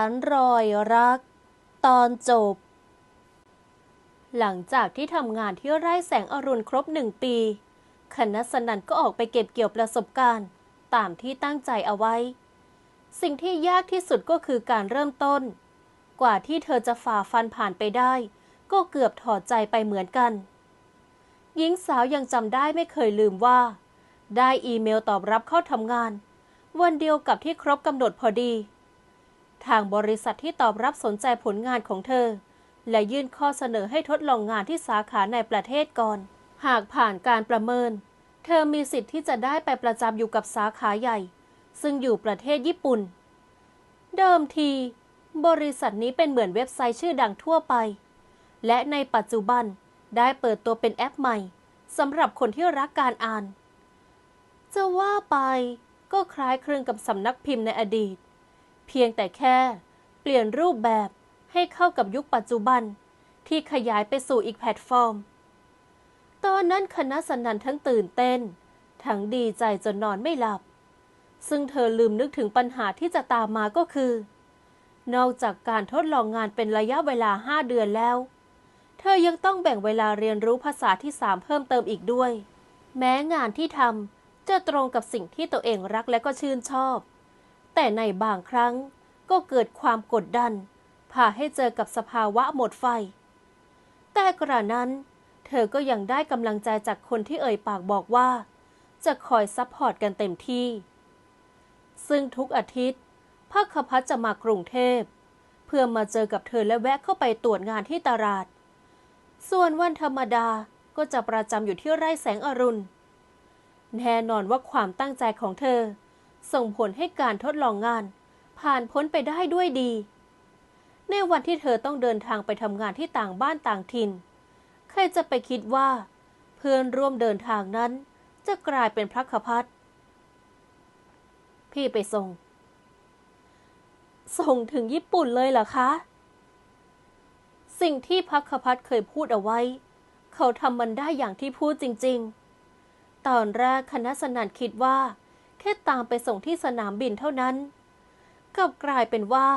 ารรอยรัก ตอนจบ หลังจากที่ทำงานที่ไร่แสงอรุณครบหนึ่งปีคณะสนันก็ออกไปเก็บเกี่ยวประสบการณ์ ตามที่ตั้งใจเอาไว้ สิ่งที่ยากที่สุดก็คือการเริ่มต้น กว่าที่เธอจะฝ่าฟันผ่านไปได้ ก็เกือบถอดใจไปเหมือนกัน หญิงสาวยังจำได้ไม่เคยลืมว่า ได้อีเมลตอบรับเข้าทำงาน วันเดียวกับที่ครบกำหนดพอดี ทางบริษัทที่ตอบรับสนใจผลงานของเธอ และยื่นข้อเสนอให้ทดลองงานที่สาขาในประเทศก่อน หากผ่านการประเมิน เธอมีสิทธิ์ที่จะได้ไปประจำอยู่กับสาขาใหญ่ ซึ่งอยู่ประเทศญี่ปุ่น เดิมที บริษัทนี้เป็นเหมือนเว็บไซต์ชื่อดังทั่วไป และในปัจจุบันได้เปิดตัวเป็นแอปใหม่สำหรับคนที่รักการอ่าน จะว่าไปก็คล้ายคลึงกับสำนักพิมพ์ในอดีต เพียงแต่แค่ เปลี่ยนรูปแบบให้เข้ากับยุคปัจจุบัน ที่ขยายไปสู่อีกแพลตฟอร์ม ตอนนั้นคณะสนันทั้งตื่นเต้น ทั้งดีใจจนนอนไม่หลับ ซึ่งเธอลืมนึกถึงปัญหาที่จะตามมาก็คือ นอกจากการทดลองงานเป็นระยะเวลาห้าเดือนแล้ว เธอยังต้องแบ่งเวลาเรียนรู้ภาษาที่สามเพิ่มเติมอีกด้วย แม้งานที่ทำจะตรงกับสิ่งที่ตัวเองรักและก็ชื่นชอบ แต่ในบางครั้งก็เกิดความกดดัน พาให้เจอกับสภาวะหมดไฟ แต่กระนั้น เธอก็ยังได้กำลังใจจากคนที่เอ่ยปากบอกว่า จะคอยซัพพอร์ตกันเต็มที่ ซึ่งทุกอาทิตย์พักขพัฒน์จะมากรุงเทพ เพื่อมาเจอกับเธอและแวะเข้าไปตรวจงานที่ตลาด ส่วนวันธรรมดาก็จะประจำอยู่ที่ไร่แสงอรุณ แน่นอนว่าความตั้งใจของเธอ ส่งผลให้การทดลองงาน ผ่านพ้นไปได้ด้วยดี ในวันที่เธอต้องเดินทางไปทำงานที่ต่างบ้านต่างถิ่น ใครจะไปคิดว่า เพื่อนร่วมเดินทางนั้น จะกลายเป็นพระขพัฒพี่ไปส่ง ส่งถึงญี่ปุ่นเลยเหรอคะ สิ่งที่พักขพัฒเคยพูดเอาไว้ เขาทำมันได้อย่างที่พูดจริง ๆ ตอนแรกคณะสนันคิดว่า แค่ตามไปส่งที่สนามบินเท่านั้น กลับกลายเป็นว่า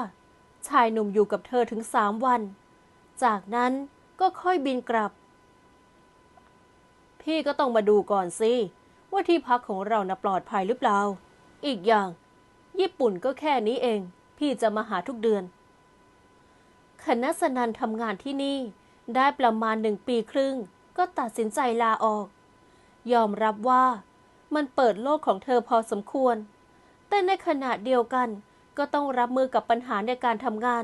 ชายหนุ่มอยู่กับเธอถึงสามวัน จากนั้นก็ค่อยบินกลับ พี่ก็ต้องมาดูก่อนสิว่าที่พักของเรานะปลอดภัยหรือเปล่า อีกอย่าง ญี่ปุ่นก็แค่นี้เอง พี่จะมาหาทุกเดือนคณะสนันทำงานที่นี่ ได้ประมาณหนึ่งปีครึ่ง ก็ตัดสินใจลาออก ยอมรับว่า มันเปิดโลกของเธอพอสมควร แต่ในขณะเดียวกันก็ต้องรับมือกับปัญหาในการทำงาน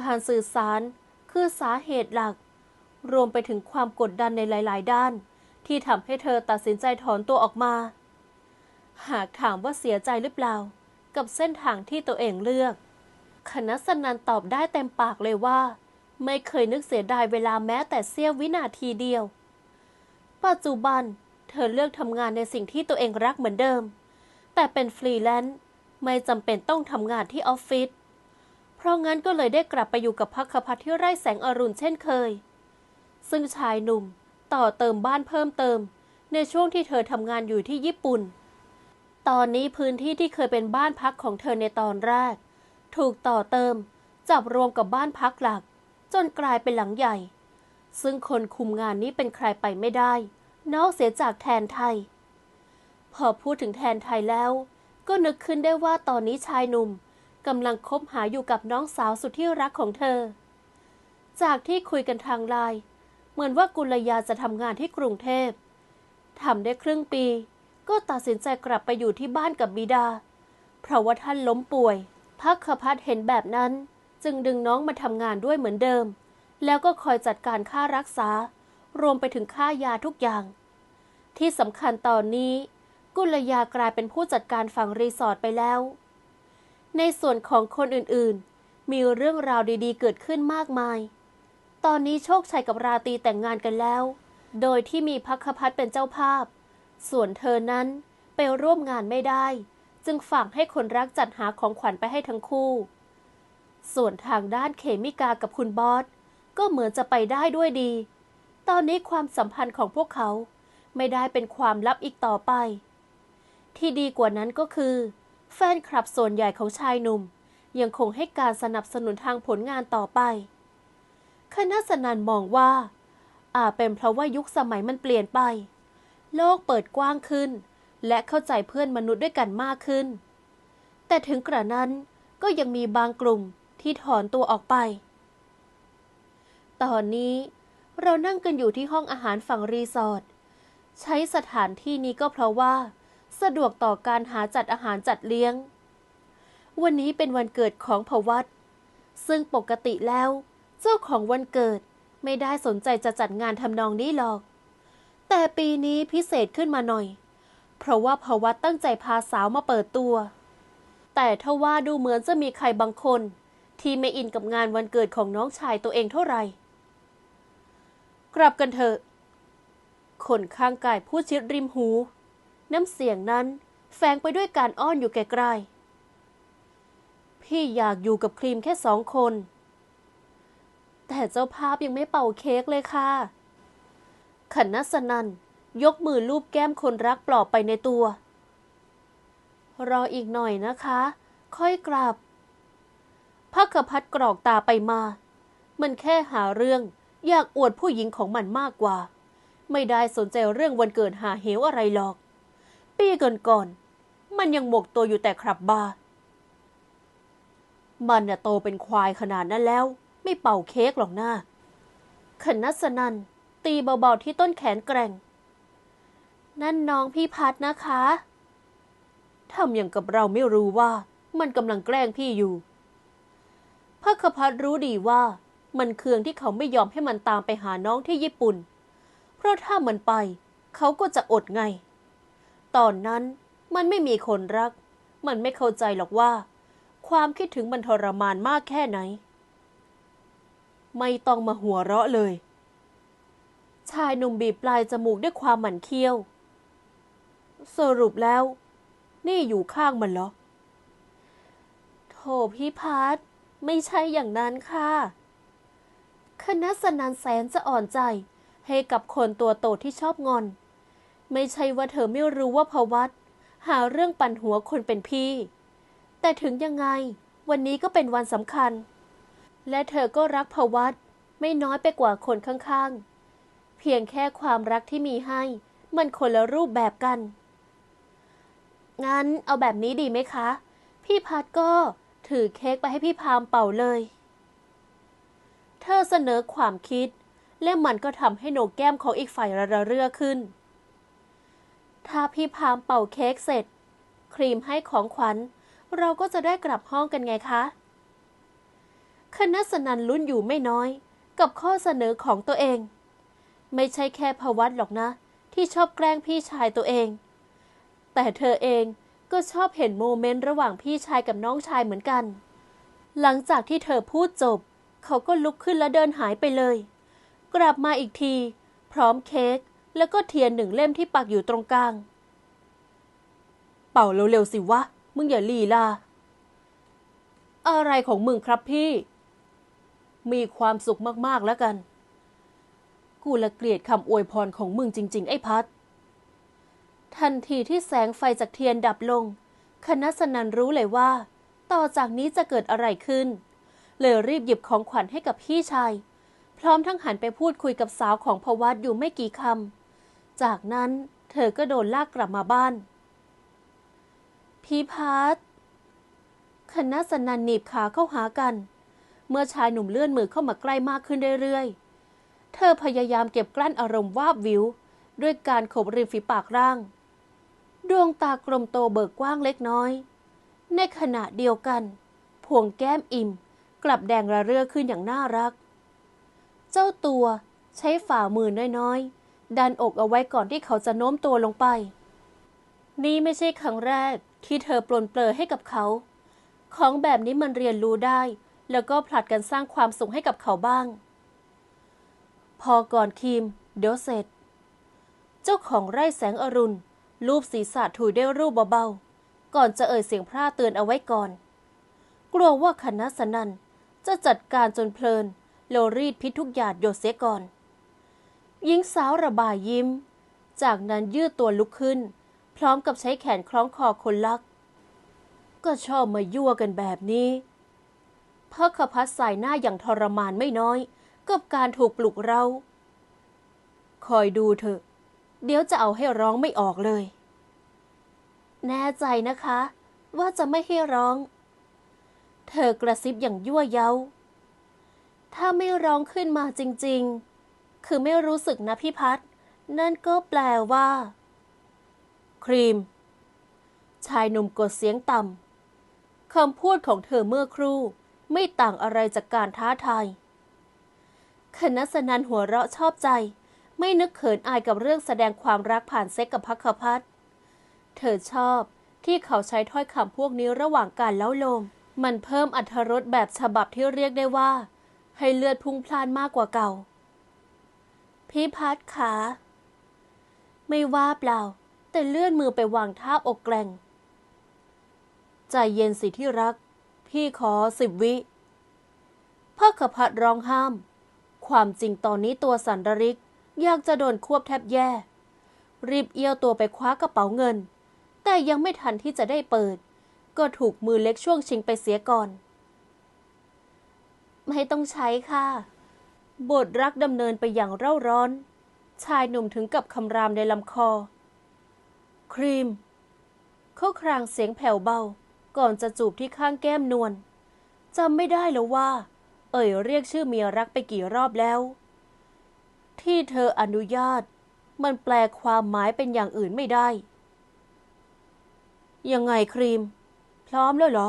การสื่อสารคือสาเหตุหลัก รวมไปถึงความกดดันในหลาย ๆ ด้าน ที่ทำให้เธอตัดสินใจถอนตัวออกมา หากถามว่าเสียใจหรือเปล่า กับเส้นทางที่ตัวเองเลือกคณะสนันตอบได้เต็มปากเลยว่า ไม่เคยนึกเสียดายเวลาแม้แต่เสี้ยววินาทีเดียว ปัจจุบัน เธอเลือกทำงานในสิ่งที่ตัวเองรักเหมือนเดิม แต่เป็นฟรีแลนซ์ไม่จำเป็นต้องทำงานที่ออฟฟิศเพราะงั้นก็เลยได้กลับไปอยู่กับพักขพัฒที่ไร่แสงอรุณเช่นเคย ซึ่งชายหนุ่มต่อเติมบ้านเพิ่มเติม ในช่วงที่เธอทำงานอยู่ที่ญี่ปุ่น ตอนนี้พื้นที่ที่เคยเป็นบ้านพักของเธอในตอนแรก ถูกต่อเติมจับรวมกับบ้านพักหลัก จนกลายเป็นหลังใหญ่ ซึ่งคนคุมงานนี้เป็นใครไปไม่ได้ นอกเสียจากแทนไทย พอพูดถึงแทนไทยแล้ว ก็นึกขึ้นได้ว่าตอนนี้ชายหนุ่มกำลังคบหาอยู่กับน้องสาวสุดที่รักของเธอ จากที่คุยกันทางไลน์เหมือนว่ากุลยาจะทำงานที่กรุงเทพทำได้ครึ่งปี ก็ตัดสินใจกลับไปอยู่ที่บ้านกับบิดา เพราะว่าท่านล้มป่วยพักขพัฒเห็นแบบนั้น จึงดึงน้องมาทำงานด้วยเหมือนเดิม แล้วก็คอยจัดการค่ารักษา รวมไปถึงค่ายาทุกอย่าง ที่สำคัญตอนนี้ กุลยากลายเป็นผู้จัดการฝั่งรีสอร์ทไปแล้ว ในส่วนของคนอื่นๆ มีเรื่องราวดีๆ เกิดขึ้นมากมาย ตอนนี้โชคชัยกับราตรีแต่งงานกันแล้ว โดยที่มีพักพัฒเป็นเจ้าภาพ ส่วนเธอนั้นไปร่วมงานไม่ได้ จึงฝากให้คนรักจัดหาของขวัญไปให้ทั้งคู่ ส่วนทางด้านเขมิกากับคุณบอสก็เหมือนจะไปได้ด้วยดี ตอนนี้ความสัมพันธ์ของพวกเขาไม่ได้เป็นความลับอีกต่อไป ที่ดีกว่านั้นก็คือ แฟนคลับส่วนใหญ่ของชายหนุ่ม ยังคงให้การสนับสนุนทางผลงานต่อไปคณะสนันมองว่า อาจเป็นเพราะว่ายุคสมัยมันเปลี่ยนไป โลกเปิดกว้างขึ้น และเข้าใจเพื่อนมนุษย์ด้วยกันมากขึ้น แต่ถึงกระนั้นก็ยังมีบางกลุ่มที่ถอนตัวออกไป ตอนนี้ เรานั่งกันอยู่ที่ห้องอาหารฝั่งรีสอร์ท ใช้สถานที่นี้ก็เพราะว่า สะดวกต่อการหาจัดอาหารจัดเลี้ยง วันนี้เป็นวันเกิดของพวัตซึ่งปกติแล้ว เจ้าของวันเกิดไม่ได้สนใจจะจัดงานทำนองนี้หรอก แต่ปีนี้พิเศษขึ้นมาหน่อย เพราะว่าพวัตตั้งใจพาสาวมาเปิดตัว แต่ถ้าว่าดูเหมือนจะมีใครบางคน ที่ไม่อินกับงานวันเกิดของน้องชายตัวเองเท่าไหร่ กลับกันเถอะ คนข้างกายพูดชิดริมหู น้ำเสียงนั้นแฝงไปด้วยการอ้อนอยู่ไกลๆพี่อยากอยู่กับครีมแค่สองคน แต่เจ้าภาพยังไม่เป่าเค้กเลยค่ะ ขันนัสนันยกมือลูบแก้มคนรักปลอบไปในตัว รออีกหน่อยนะคะ ค่อยกลับพักพัดกรอกตาไปมา มันแค่หาเรื่อง อยากอวดผู้หญิงของมันมากกว่า ไม่ได้สนใจเรื่องวันเกิดหาเหวอะไรหรอก ปีก่อนๆมันยังหมกตัวอยู่แต่ครับบาร์มันน่ะโตเป็นควายขนาดนั้นแล้ว ไม่เป่าเค้กหรอกนะขนัสนันตีเบาๆที่ต้นแขนแกร่ง นั่นน้องพี่พัดนะคะทำอย่างกับเราไม่รู้ว่า มันกำลังแกล้งพี่อยู่พักพัดรู้ดีว่า มันเคืองที่เขาไม่ยอมให้มันตามไปหาน้องที่ญี่ปุ่น เพราะถ้ามันไป เขาก็จะอดไง ตอนนั้นมันไม่มีคนรัก มันไม่เข้าใจหรอกว่า ความคิดถึงมันทรมานมากแค่ไหน ไม่ต้องมาหัวเราะเลย ชายหนุ่มบีบปลายจมูกด้วยความหมันเคี้ยว สรุปแล้ว นี่อยู่ข้างมันเหรอโถพี่พัดไม่ใช่อย่างนั้นค่ะ คณะสนันแสนจะอ่อนใจ ให้กับคนตัวโตที่ชอบงอน ไม่ใช่ว่าเธอไม่รู้ว่าพวัตหาเรื่องปั่นหัวคนเป็นพี่ แต่ถึงยังไง วันนี้ก็เป็นวันสำคัญ และเธอก็รักพวัตไม่น้อยไปกว่าคนข้างๆ เพียงแค่ความรักที่มีให้ มันคนละรูปแบบกัน งั้นเอาแบบนี้ดีไหมคะ พี่พัดก็ถือเค้กไปให้พี่พามเป่าเลย เธอเสนอความคิด และมันก็ทำให้โหนกแก้มของอีกฝ่ายระระเรื่อขึ้น ถ้าพี่พามเป่าเค้กเสร็จ ครีมให้ของขวัญ เราก็จะได้กลับห้องกันไงคะ คณะสนันลุ้นอยู่ไม่น้อย กับข้อเสนอของตัวเอง ไม่ใช่แค่พวัตหรอกนะ ที่ชอบแกล้งพี่ชายตัวเอง แต่เธอเองก็ชอบเห็นโมเมนต์ระหว่างพี่ชายกับน้องชายเหมือนกัน หลังจากที่เธอพูดจบ เขาก็ลุกขึ้นและเดินหายไปเลย กลับมาอีกที พร้อมเค้กแล้วก็เทียนหนึ่งเล่มที่ปักอยู่ตรงกลาง เป่าเร็วๆสิวะ มึงอย่าลีลา อะไรของมึงครับพี่ มีความสุขมากๆแล้วกัน กูละเกลียดคำอวยพรของมึงจริง ๆ ไอ้พัด ทันทีที่แสงไฟจากเทียนดับลง คณะสนันรู้เลยว่า ต่อจากนี้จะเกิดอะไรขึ้น เลยรีบหยิบของขวัญให้กับพี่ชาย พร้อมทั้งหันไปพูดคุยกับสาวของพวัตอยู่ไม่กี่คำ จากนั้นเธอก็โดนลากกลับมาบ้าน พี่พัดคณะสนันหนีบขาเข้าหากัน เมื่อชายหนุ่มเลื่อนมือเข้ามาใกล้มากขึ้นเรื่อยๆ เธอพยายามเก็บกลั้นอารมณ์วาบวิว ด้วยการขบริมฝีปากร่าง ดวงตากลมโตเบิกกว้างเล็กน้อย ในขณะเดียวกัน พวงแก้มอิ่ม กลับแดงระเรื่อขึ้นอย่างน่ารัก เจ้าตัวใช้ฝ่ามือน้อยๆ ดันอกเอาไว้ก่อนที่เขาจะโน้มตัวลงไป นี่ไม่ใช่ครั้งแรกที่เธอปลนเปลือให้กับเขา ของแบบนี้มันเรียนรู้ได้ แล้วก็ผลัดกันสร้างความสุขให้กับเขาบ้าง พอก่อนคิมเดี๋ยวเสร็จ เจ้าของไร่แสงอรุณ รูปศีรษะถุยด้วยรูปเบาๆ ก่อนจะเอ่ยเสียงพร่าเตือนเอาไว้ก่อน กลัวว่าคณะสนัน จะจัดการจนเพลิน โลรีดพิษทุกหยาดหยดเสียก่อน หญิงสาวระบายยิ้ม จากนั้นยืดตัวลุกขึ้น พร้อมกับใช้แขนคล้องคอคนรัก ก็ชอบมายั่วกันแบบนี้เพิกขพัฒสายหน้าอย่างทรมานไม่น้อย กับการถูกปลุกเรา คอยดูเถอะ เดี๋ยวจะเอาให้ร้องไม่ออกเลย แน่ใจนะคะ ว่าจะไม่ให้ร้อง เธอกระซิบอย่างยั่วเย้า ถ้าไม่ร้องขึ้นมาจริงๆ คือไม่รู้สึกนะพี่พัดนั่นก็แปลว่า ครีม ชายหนุ่มกดเสียงต่ำคำพูดของเธอเมื่อครู่ ไม่ต่างอะไรจากการท้าทายคณะสนันหัวเราะชอบใจ ไม่นึกเขินอายกับเรื่องแสดงความรักผ่านเซ็กกับพักขพัฒเธอชอบที่เขาใช้ถ้อยคำพวกนี้ระหว่างการเล้าโลม มันเพิ่มอรรถรสแบบฉบับที่เรียกได้ว่า ให้เลือดพุ่งพล่านมากกว่าเก่า พี่พัดขาไม่ว่าเปล่า แต่เลื่อนมือไปวางท่าอกแกร่ง ใจเย็นสิที่รัก พี่ขอสิบวิพักขพัดร้องห้าม ความจริงตอนนี้ตัวสันดริกอยากจะโดนควบแทบแย่ รีบเอี้ยวตัวไปคว้ากระเป๋าเงิน แต่ยังไม่ทันที่จะได้เปิด ก็ถูกมือเล็กช่วงชิงไปเสียก่อน ไม่ต้องใช้ค่ะ บทรักดำเนินไปอย่างเร่าร้อน ชายหนุ่มถึงกับคำรามในลำคอ ครีม เขาครางเสียงแผ่วเบา ก่อนจะจูบที่ข้างแก้มนวลจำไม่ได้แล้วว่า เอ่ยเรียกชื่อเมียรักไปกี่รอบแล้ว ที่เธออนุญาต มันแปลความหมายเป็นอย่างอื่นไม่ได้ ยังไงครีม พร้อมแล้วเหรอ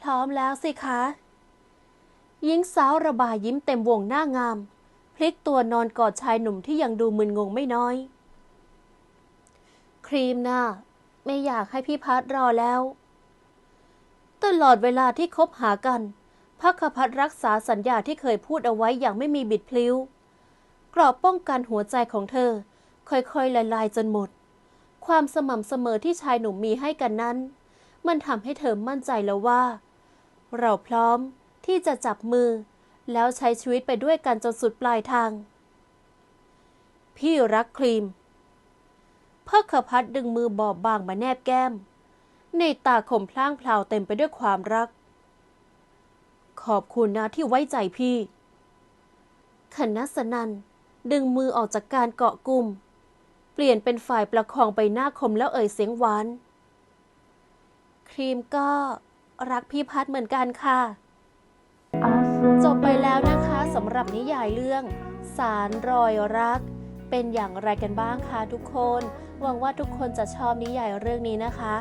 พร้อมแล้วสิคะหญิงสาวระบายยิ้มเต็มวงหน้างาม พลิกตัวนอนกอดชายหนุ่มที่ยังดูมึนงงไม่น้อย ครีมน่ะไม่อยากให้พี่พัดรอแล้ว ตลอดเวลาที่คบหากันพักพัดรักษาสัญญาที่เคยพูดเอาไว้อย่างไม่มีบิดพลิ้ว กรอบป้องกันหัวใจของเธอ ค่อยๆละลายจนหมด ความสม่ำเสมอที่ชายหนุ่มมีให้กันนั้น มันทำให้เธอมั่นใจแล้วว่า เราพร้อมที่จะจับมือ แล้วใช้ชีวิตไปด้วยกันจนสุดปลายทาง พี่รักครีมเพิกขพัดดึงมือบอบบางมาแนบแก้ม ในตาขมพล่างพลาวเต็มไปด้วยความรัก ขอบคุณนะที่ไว้ใจพี่คณะสนันดึงมือออกจากการเกาะกลุ่ม เปลี่ยนเป็นฝ่ายประคองไปหน้าคมแล้วเอ่ยเสียงหวาน ครีมก็รักพี่พัดเหมือนกันค่ะ จบไปแล้วนะคะสำหรับนิยายเรื่อง สารรอยรัก เป็นอย่างไรกันบ้างคะทุกคน หวังว่าทุกคนจะชอบนิยายเรื่องนี้นะคะ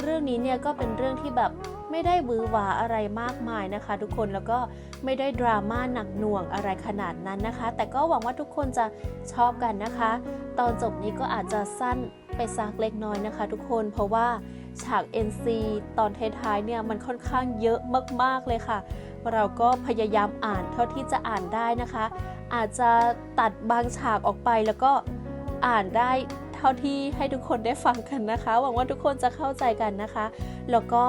เรื่องนี้เนี่ยก็เป็นเรื่องที่แบบ ไม่ได้บือหวาอะไรมากมายนะคะ ทุกคนแล้วก็ไม่ได้ดราม่าหนักหน่วงอะไรขนาดนั้นนะคะ แต่ก็หวังว่าทุกคนจะชอบกันนะคะ ตอนจบนี้ก็อาจจะสั้นไปสักเล็กน้อยนะคะ ทุกคนเพราะว่าฉาก NC ตอนท้ายๆเนี่ยมันค่อนข้างเยอะมากๆเลยค่ะ เราก็พยายามอ่านเท่าที่จะอ่านได้นะคะ อาจจะตัดบางฉากออกไปแล้วก็อ่านได้เท่าที่ให้ทุกคนได้ฟังกันนะคะ หวังว่าทุกคนจะเข้าใจกันนะคะ แล้วก็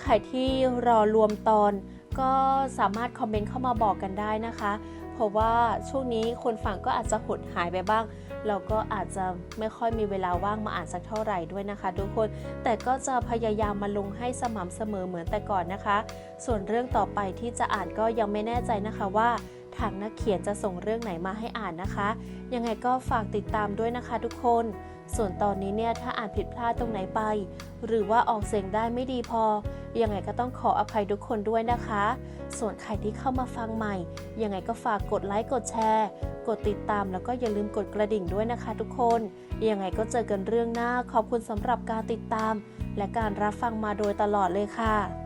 ใครที่รอรวมตอนก็สามารถคอมเมนต์เข้ามาบอกกันได้นะคะ เพราะว่าช่วงนี้คนฟังก็อาจจะหดหายไปบ้าง เราก็อาจจะไม่ค่อยมีเวลาว่างมาอ่านสักเท่าไหร่ด้วยนะคะ ทุกคน แต่ก็จะพยายามมาลงให้สม่ำเสมอเหมือนแต่ก่อนนะคะ ส่วนเรื่องต่อไปที่จะอ่านก็ยังไม่แน่ใจนะคะว่า ทางนักเขียนจะส่งเรื่องไหนมาให้อ่านนะคะ ยังไงก็ฝากติดตามด้วยนะคะทุกคน ส่วนตอนนี้เนี่ยถ้าอ่านผิดพลาดตรงไหนไป หรือว่าออกเสียงได้ไม่ดีพอ ยังไงก็ต้องขออภัยทุกคนด้วยนะคะ ส่วนใครที่เข้ามาฟังใหม่ ยังไงก็ฝากกดไลค์กดแชร์ กดติดตามแล้วก็อย่าลืมกดกระดิ่งด้วยนะคะ ทุกคน ยังไงก็เจอกันเรื่องหน้าขอบคุณสำหรับการติดตาม และการรับฟังมาโดยตลอดเลยค่ะ